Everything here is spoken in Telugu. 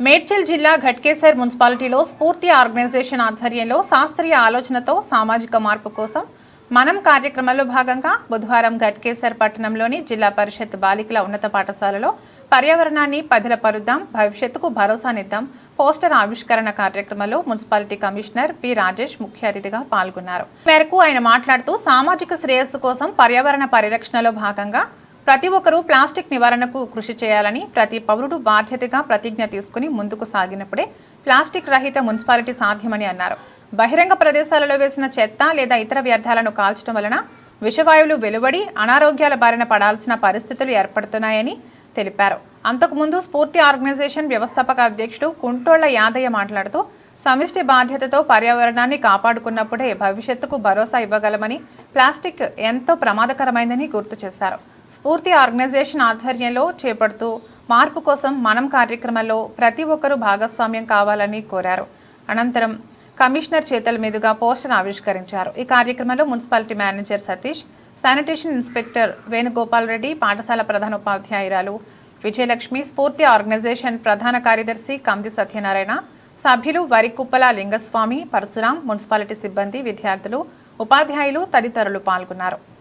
మేడ్చల్ జిల్లా ఘట్కేసర్ మున్సిపాలిటీలో స్ఫూర్తి ఆర్గనైజేషన్ ఆధ్వర్యంలో శాస్త్రీయ ఆలోచనతో సామాజిక మార్పు కోసం మనం కార్యక్రమంలో భాగంగా బుధవారం ఘట్కేసర్ పట్టణంలోని జిల్లా పరిషత్ బాలికల ఉన్నత పాఠశాలలో పర్యావరణాన్ని పదిలపరుద్దాం భవిష్యత్తుకు భరోసానిద్దాం పోస్టర్ ఆవిష్కరణ కార్యక్రమంలో మున్సిపాలిటీ కమిషనర్ పి రాజేష్ ముఖ్య అతిథిగా పాల్గొన్నారు. మేరకు ఆయన మాట్లాడుతూ సామాజిక శ్రేయస్సు కోసం పర్యావరణ పరిరక్షణలో భాగంగా ప్రతి ఒక్కరూ ప్లాస్టిక్ నివారణకు కృషి చేయాలని ప్రతి పౌరుడు బాధ్యతగా ప్రతిజ్ఞ తీసుకుని ముందుకు సాగినప్పుడే ప్లాస్టిక్ రహిత మున్సిపాలిటీ సాధ్యమని అన్నారు. బహిరంగ ప్రదేశాలలో వేసిన చెత్త లేదా ఇతర వ్యర్థాలను కాల్చడం వలన విషవాయువులు వెలువడి అనారోగ్యాల బారిన పడాల్సిన పరిస్థితులు ఏర్పడుతున్నాయని తెలిపారు. అంతకుముందు స్ఫూర్తి ఆర్గనైజేషన్ వ్యవస్థాపక అధ్యక్షుడు కుంటోళ్ళ యాదయ్య మాట్లాడుతూ సమిష్టి బాధ్యతతో పర్యావరణాన్ని కాపాడుకున్నప్పుడే భవిష్యత్తుకు భరోసా ఇవ్వగలమని ప్లాస్టిక్ ఎంతో ప్రమాదకరమైందని గుర్తు చేశారు. స్ఫూర్తి ఆర్గనైజేషన్ ఆధ్వర్యంలో చేపడుతూ మార్పు కోసం మనం కార్యక్రమంలో ప్రతి ఒక్కరూ భాగస్వామ్యం కావాలని కోరారు. అనంతరం కమిషనర్ చేతుల మీదుగా పోస్టర్ ఆవిష్కరించారు. ఈ కార్యక్రమంలో municipality manager Satish sanitation inspector Venugopal Reddy పాఠశాల ప్రధాన ఉపాధ్యాయురాలు విజయలక్ష్మి స్ఫూర్తి ఆర్గనైజేషన్ ప్రధాన కార్యదర్శి కంది సత్యనారాయణ సభ్యులు వరికుప్పల లింగస్వామి పరశురాం మున్సిపాలిటీ సిబ్బంది విద్యార్థులు ఉపాధ్యాయులు తదితరులు పాల్గొన్నారు.